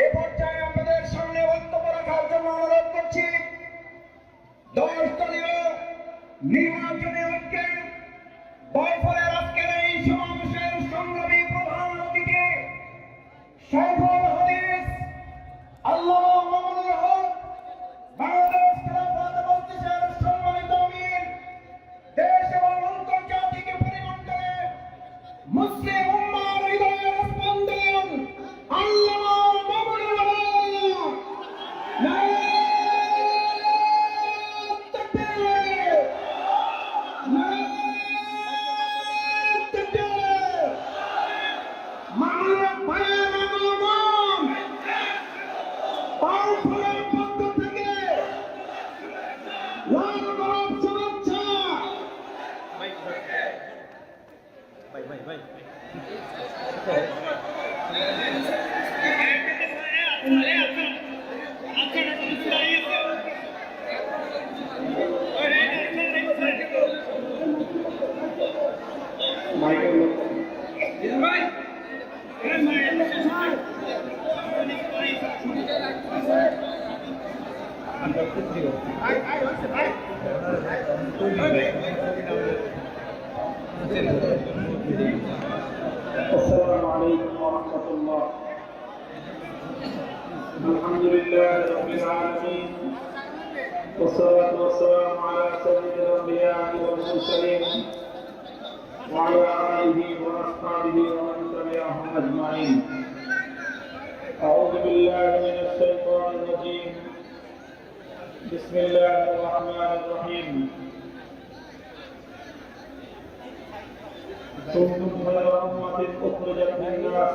এ পর্যায়ে আপনাদের সামনে বক্তব্য রাখার জন্য অনুরোধ করছি। দশ দলীয় নির্বাচনী الحمد لله رب العالمين. والصلاة والسلام على سيد الأنبياء والمرسلين وعلى آله وأصحابه ومن تبعهم أجمعين. أعوذ بالله من الشيطان الرجيم. بسم الله الرحمن الرحيم. كنتم خير أمة أخرجت للناس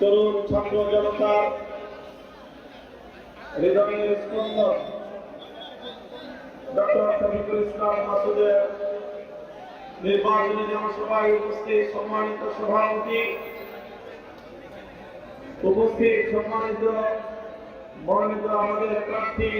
তরুণ ছাত্র জনতার হৃদয়ের স্পন্দন। ডক্টর শফিকুল ইসলাম মাসুদের নির্বাচনী জনসভায় উপস্থিত সম্মানিত সভাপতি, উপস্থিত সম্মানিত মনোনীত আমাদের প্রার্থী,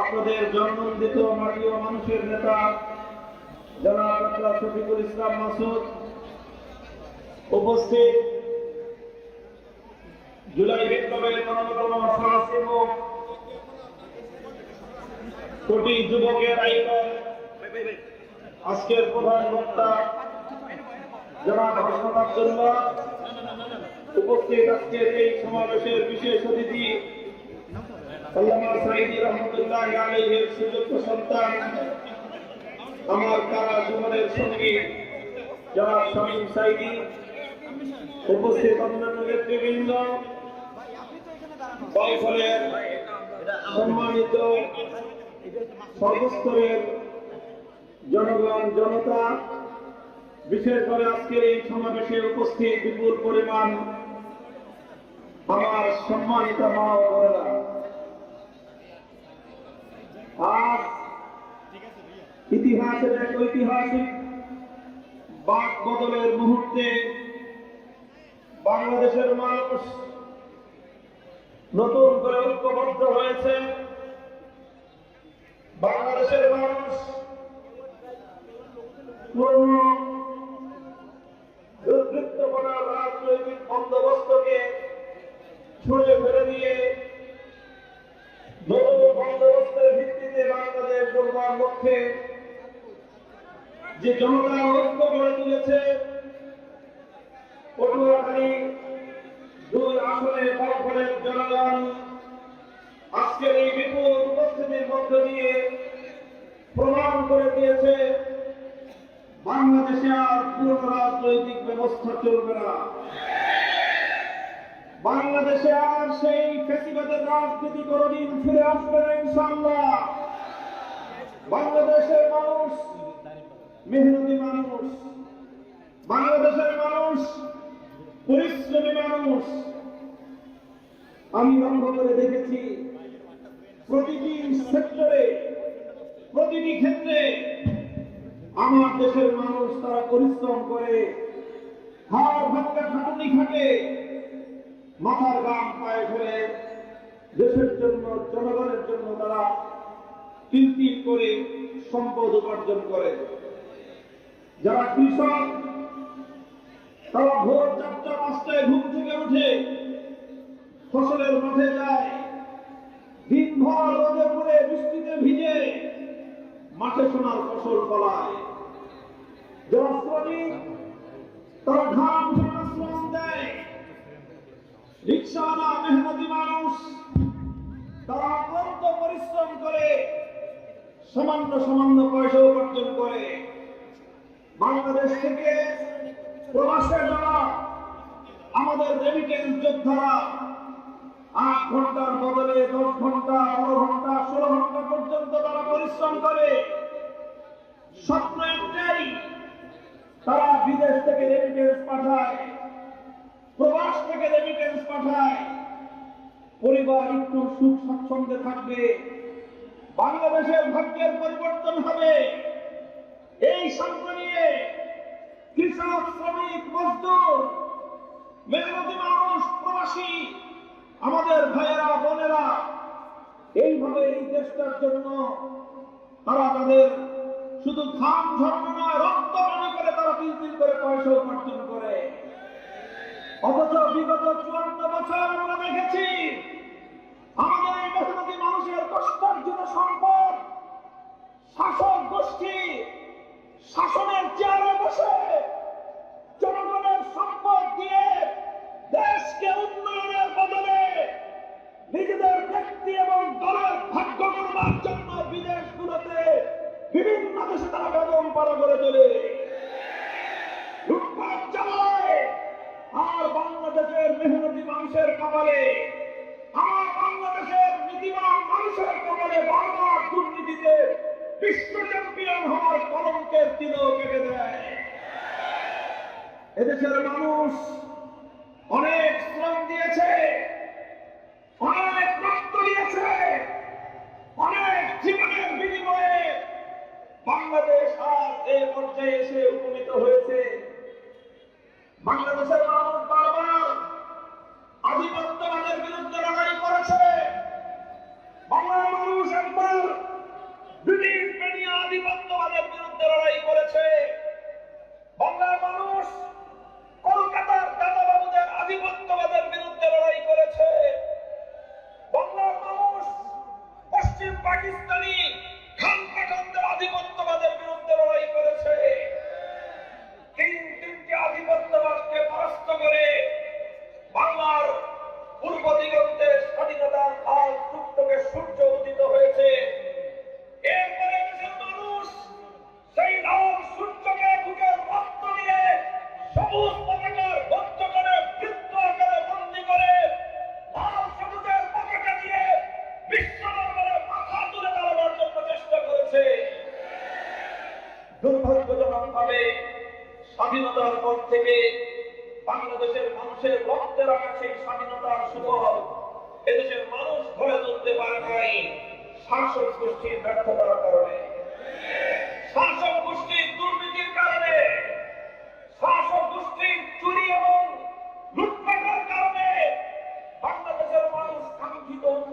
আপনাদের জন্মদিত মাটি মানুষের নেতা, জনাব ডক্টর শফিকুল ইসলাম মাসুদ, উপস্থিত জুলাই বিপ্লবের অন্যতম সহসেবক কোটি যুবকের আইকন আজকের প্রধান বক্তা জনাব হাসান আব্দুল্লাহ। উপস্থিত আজকের এই সমাবেশের বিশেষ অতিথি সাইদি রহমতুল্লাহ আলাইহির সুযোগ্য সন্তান, আমার কারা জীবনের সঙ্গী জনাব সাইদি। উপস্থিত অন্যান্য নেতৃবৃন্দ বাউফলের সম্মানিত সর্বস্তরের জনগণ, জনতা বিশেষ করে আজকের এই সমাবেশে উপস্থিত বিপুল পরিমাণ আমার সম্মানিত ইতিহাসের এক ঐতিহাসিক বাক বদলের মুহূর্তে বাংলাদেশের মানুষ নতুন করে ঐক্যবদ্ধ হয়েছে বাংলাদেশের মানুষ। নতুন বন্দোবস্তের ভিত্তিতে যে জনতা ঐক্য গড়ে তুলেছে, পটুয়াখালী দুই আসনে আজকের এই বিপুল উপস্থিতির মধ্য দিয়ে প্রমাণ করে দিয়েছে, বাংলাদেশে আর পুরনো রাজনৈতিক ব্যবস্থা চলবে না। বাংলাদেশে আর সেই ফেসিবাদের রাজনীতি কোনদিন ফিরে আসবে না ইনশাল্লাহ বাংলাদেশের মানুষ মেহনতি মানুষ, বাংলাদেশের মানুষ পরিশ্রমী মানুষ আমি লক্ষ্য দেখেছি প্রতিটি সেক্টরে, প্রতিটি ক্ষেত্রে আমার দেশের মানুষ তারা পরিশ্রম করে। হাড় ভাঙ্গা খাটুনি খাটে মাথার গাম পায়ে ফেলে দেশের জন্য, জনগণের জন্য তারা তিল করে সম্পদ উপার্জন করে। যারা কৃষক, তারা ভোর চারটা পাঁচটায় ঘুম থেকে উঠে ফসলের মাঠে যায়। দিনভর রোদে পড়ে বৃষ্টিতে ভিজে মাঠে সোনার ফসল ফলায়। তারা ঘাম ঝরা শ্রম দেয়। রিক্সাওয়ালা মেহনতি মানুষ তারা অক্লান্ত পরিশ্রম করে সামান্য সামান্য পয়সা উপার্জন করে। বাংলাদেশ থেকে প্রবাসে যারা আমাদের রেমিটেন্স যোদ্ধারা আট ঘণ্টার বদলে দশ ঘণ্টা, বারো ঘণ্টা, ষোলো ঘণ্টা পর্যন্ত তারা পরিশ্রম করে। স্বপ্ন একটাই, তারা বিদেশ থেকে রেমিটেন্স পাঠায়, প্রবাস থেকে রেমিটেন্স পাঠায়। পরিবার একটু সুখ স্বাচ্ছন্দ্যে থাকবে, বাংলাদেশের ভাগ্যের পরিবর্তন হবে। এই স্বপ্ন নিয়ে কৃষক, শ্রমিক, মজদুর, মেহনতি মানুষ, প্রবাসী আমাদের ভাইয়েরা, বোনেরা, এইভাবে এই চেষ্টার জন্য তারা তাদের শুধু খাম ধর্ম নয়, রক্ত মনে করে তারা তিন তিল করে পয়সা উপার্জন করে। অথচ বিগত চুয়ান্ন বছর আমরা দেখেছি পর্যায়ে এসে উপনীত হয়েছে। বাংলাদেশের মানুষ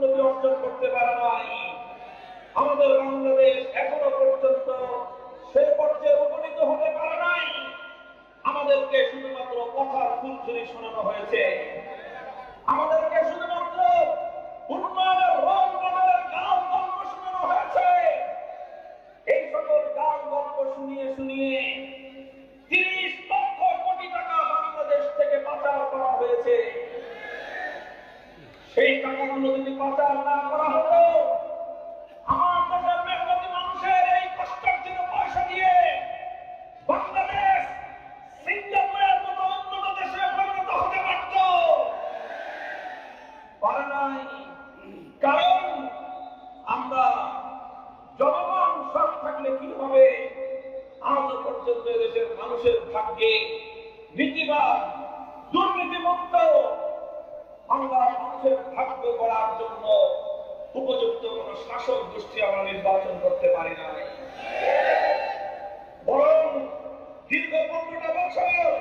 উন্নতি অর্জন করতে পারে নাই। আমাদের বাংলাদেশ এখনও পর্যন্ত সে পর্যায়ে উপনীত হতে পারে নাই। আমাদেরকে শুধুমাত্র কথার ফুলঝুরি শোনানো হয়েছে। আমাদেরকে শুধুমাত্র উন্নয়নের রং বদলের গান গল্প শোনানো হয়েছে। এই সকল গান গল্প শুনিয়ে শুনিয়ে তিরিশ লক্ষ কোটি টাকা বাংলাদেশ থেকে পাচার করা হয়েছে। সেই টাকাগুলো যদি পাচার না করা হতো আমার দেশের মেহনতি মানুষের এই কষ্টার্জিত পয়সা দিয়ে বাংলাদেশ সিঙ্গাপুরের মতো উন্নত দেশে পরিণত হতে পারত। পারে নাই। কারণ আমরা জনগণ সব থাকলে কি হবে? আজ পর্যন্ত দেশের মানুষের ভাগ্যে নীতিবাদ মানুষের ভাগ্য করার জন্য উপযুক্ত কোন শাসক গোষ্ঠী আমরা নির্বাচন করতে পারি না। বরং দীর্ঘ পনেরোটা বছর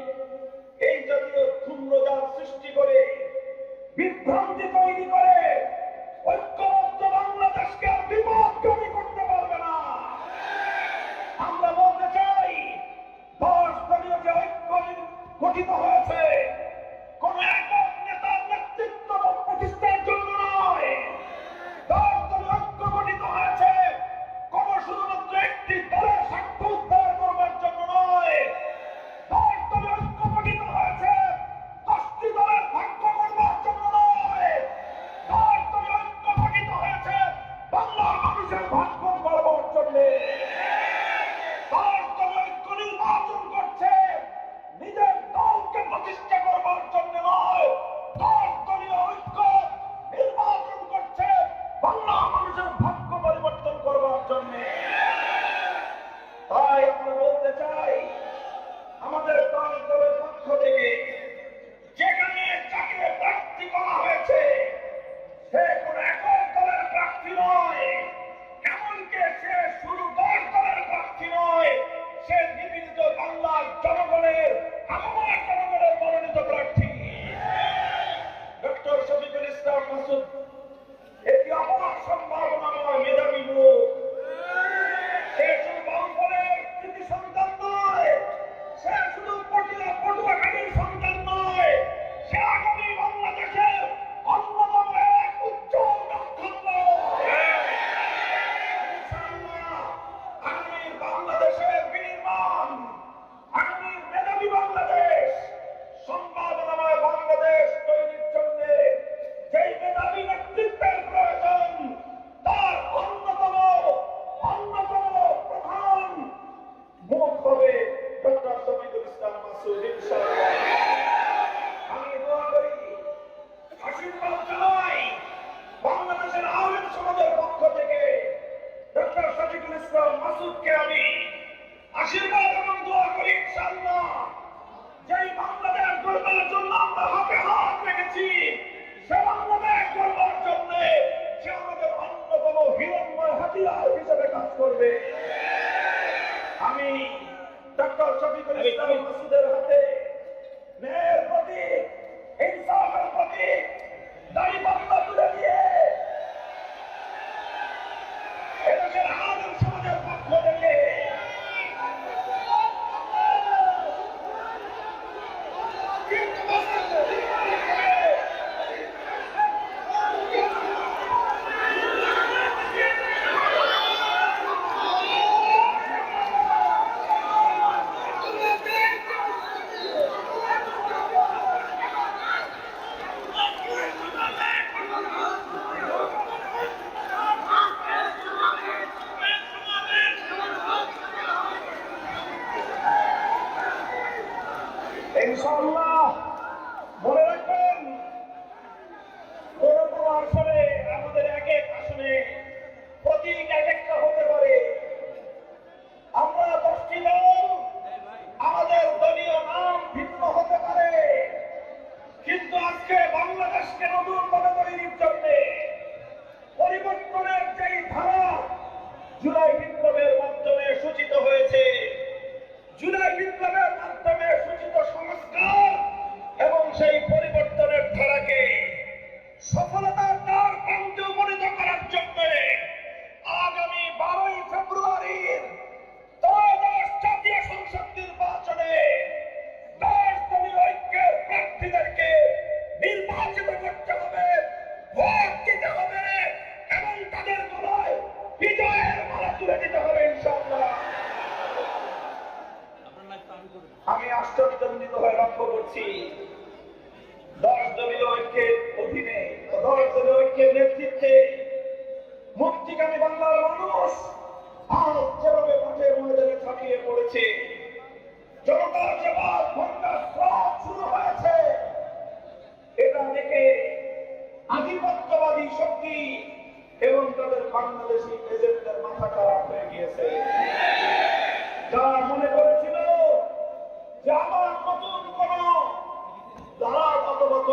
প্রজা সৃষ্টি করে, বিভ্রান্তি তৈরি করে, ঐক্যবদ্ধ বাংলাদেশকে আর বিপদগামী করতে পারবে না। আমরা বলতে চাই, দশ দলীয় যে ঐক্য গঠিত হয়েছে, কোন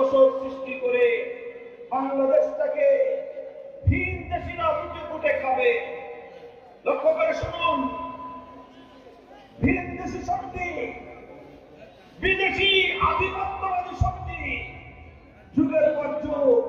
দশক সৃষ্টি করে বাংলাদেশটাকে ভিন দেশিরা উঁচু ফুটে খাবে। লক্ষ্য করে শুনুন। ভিন দেশি শক্তি, বিদেশি আধিপত্যবাদী শক্তি, যুগের পর যুগ।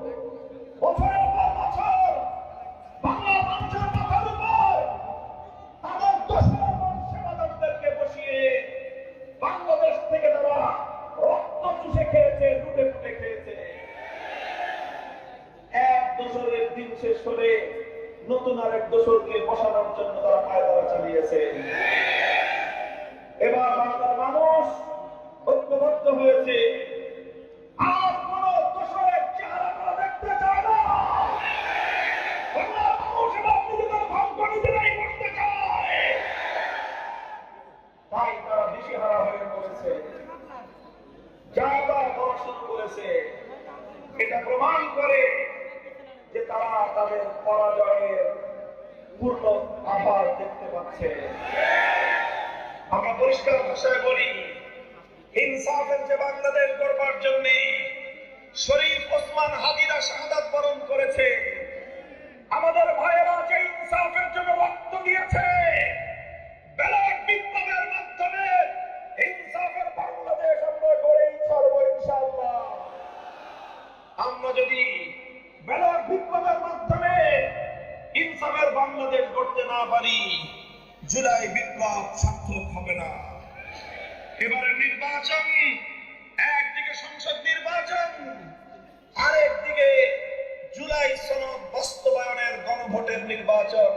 সুন্নার এক দোষরকে বসানোর জন্য তারা পায়দারা চালিয়েছে। এবার বাংলার মানুষ ঐক্যবদ্ধ হয়েছে। আমরা যদি বেলার বিপ্লবের মাধ্যমে ইনসাফের বাংলাদেশ গড়তে না পারি, জুলাই বিপ্লব সার্থক হবে না। এবারের নির্বাচন, একদিকে সংসদ নির্বাচন, আরেকদিকে জুলাই সনদ বাস্তবায়নের গণভোটের নির্বাচন।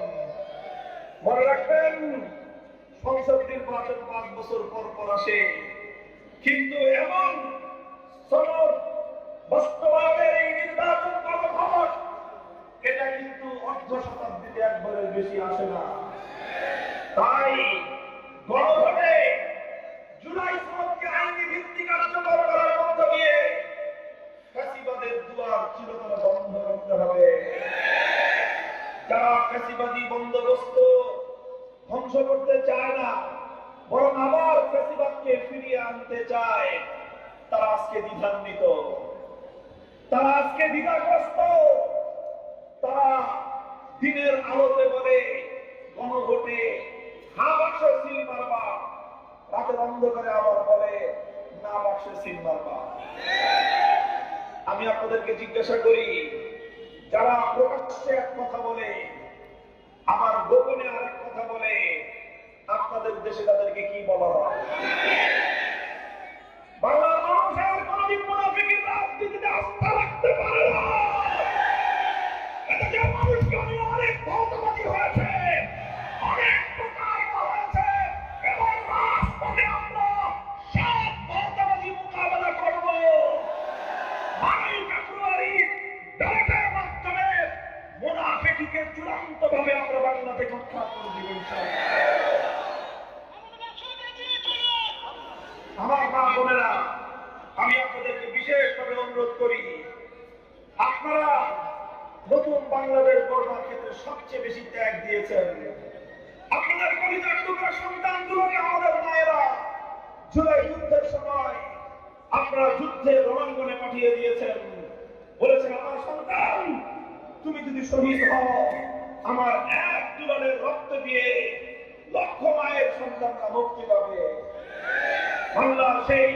মনে রাখবেন, সংসদ নির্বাচন পাঁচ বছর পর পর আসে। কিন্তু এমন সনদ বাস্তবায়নের এই নির্বাচন গণভবন এটা কিন্তু অর্ধ শতাব্দীতে একবারের বেশি আসে না। তাই গণভোটে জুলাই সমাজকে আইনি ভিত্তি কার্যকর করার মধ্য দিয়ে ফ্যাসিবাদের দুয়ার চিরতরে বন্ধ করতে হবে। যারা ফ্যাসিবাদী বন্দোবস্ত ধ্বংস করতে চায় না, বরং আবার ফ্যাসিবাদকে ফিরিয়ে আনতে চায়, তারা আজকে দ্বিধান্বিত। তারা আজকে দ্বিধাগ্রস্ত। তারা দিনের আলোতে বলে গণভোটে হা বাক্সে সিল মারবা। রাতের অন্ধকারে আবার বলে না বাক্সে সিল মারবা। আমি আপনাদেরকে জিজ্ঞাসা করি, যারা প্রকাশ্যে এক কথা বলে আমার গোপনে আরেক কথা বলে, আপনাদের দেশে তাদেরকে কি বলা হয়? তুমি যদি শহীদ হও, আমার এক দুলালের রক্ত দিয়ে লক্ষ মায়ের সন্তানরা মুক্তি পাবে। বাংলার সেই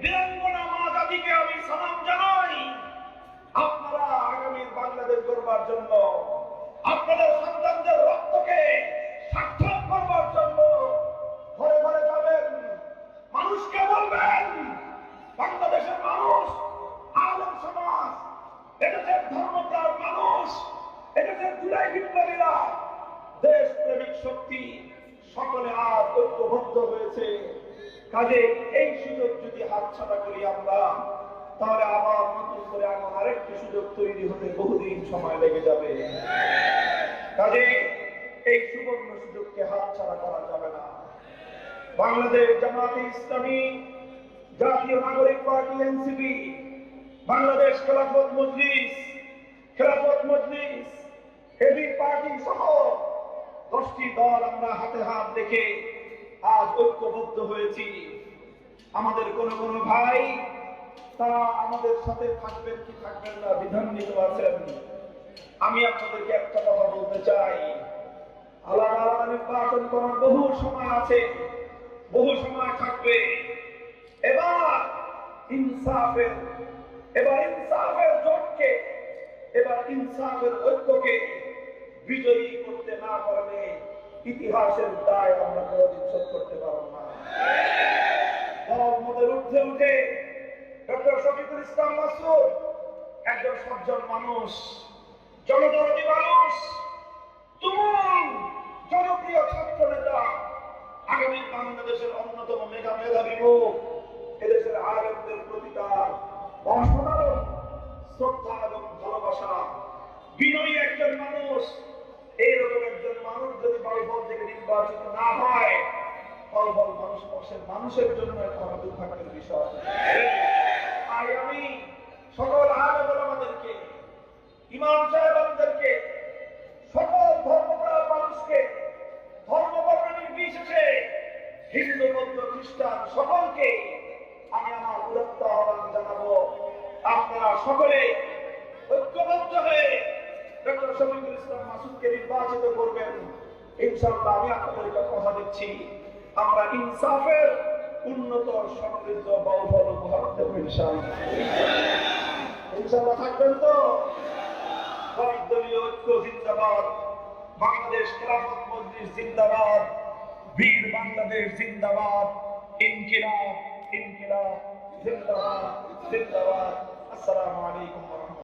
বীরাঙ্গনা মা জাতিকে আমি সালাম জানাই। আপনারা আগামী বাংলাদেশ গড়বার জন্য, আপনাদের সন্তানদের রক্তকে সার্থক করবার জন্য ঘরে ঘরে যাবেন। মানুষকে বলবেন, বাংলাদেশের মানুষ, আলম সমাজ এদেশের ধর্মপ্রাণ মানুষ এদেশের জুলাই বিপ্লবীরা দেশ প্রেমিক শক্তি সকলে আজ ঐক্যবদ্ধ হয়েছে। কাজে এই সুযোগ যদি হাতছাড়া করি আমরা, তাহলে আবার নতুন করে এমন আরেকটি সুযোগ তৈরি হতে বহুদিন সময় লেগে যাবে। কাজে এই সুবর্ণ সুযোগকে হাতছাড়া করা যাবে না। বাংলাদেশ জামাতে ইসলামী জাতীয় নাগরিক party NCP Bangladesh Khelafat Majlis Khelafat Majlis AB party সহ দশটি দল আমরা হাতে হাত দেখে আজ ঐক্যবদ্ধ হয়েছি। আমাদের কোন কোন ভাই, তারা আমাদের সাথে থাকবেন কি থাকবেন না বিধান বিধান্বিত আছেন। আমি আপনাদেরকে একটা কথা বলতে চাই। আলাদা আলাদা নির্বাচন করার বহু সময় আছে, বহু সময় থাকবে। এবার ইনসাফের এবার ইনসাফের জোটকে, এবার ইনসাফের ঐক্যকে বিজয়ী করতে না পারলে ইতিহাসের দায় আমরা কোনদিন শোধ করতে পারব না। দল মতের উঠে ডক্টর শফিকুল ইসলাম মাসুদ, একজন সজ্জন মানুষ, জনদরদী মানুষ, তুমুল জনপ্রিয় ছাত্র নেতা, আগামী বাংলাদেশের অন্যতম মেধা মেধাবী মুখ, এদেশের আয়োগদের প্রতি তার অসাধারণ শ্রদ্ধা এবং ভালোবাসা। বিনয়ী একজন মানুষ এইরকম একজন মানুষ যদি বাড়িফল থেকে নির্বাচিত না হয় ফলফল মানুষ পক্ষের মানুষের জন্য একটা আমার দুর্ভাগ্যের বিষয়। তাই আমি সকল আয়োজন আমাদেরকে ইনশাআল্লাহ আমি আপনাদেরকে কথা দিচ্ছি। আমরা ইনসাফের উন্নত সমৃদ্ধ বহুফল উপহার দেবো ইনশাআল্লাহ। ইনশাআল্লাহ থাকবেন তো? দলীয় ঐক্য জিন্দাবাদ, বাংলাদেশ খেলাফত মজলিস জিন্দাবাদ, বীর বাংলাদেশ জিন্দাবাদ, ইনকিলাব ইনকিলাব, জিন্দাবাদ জিন্দাবাদ। আসসালামু আলাইকুম।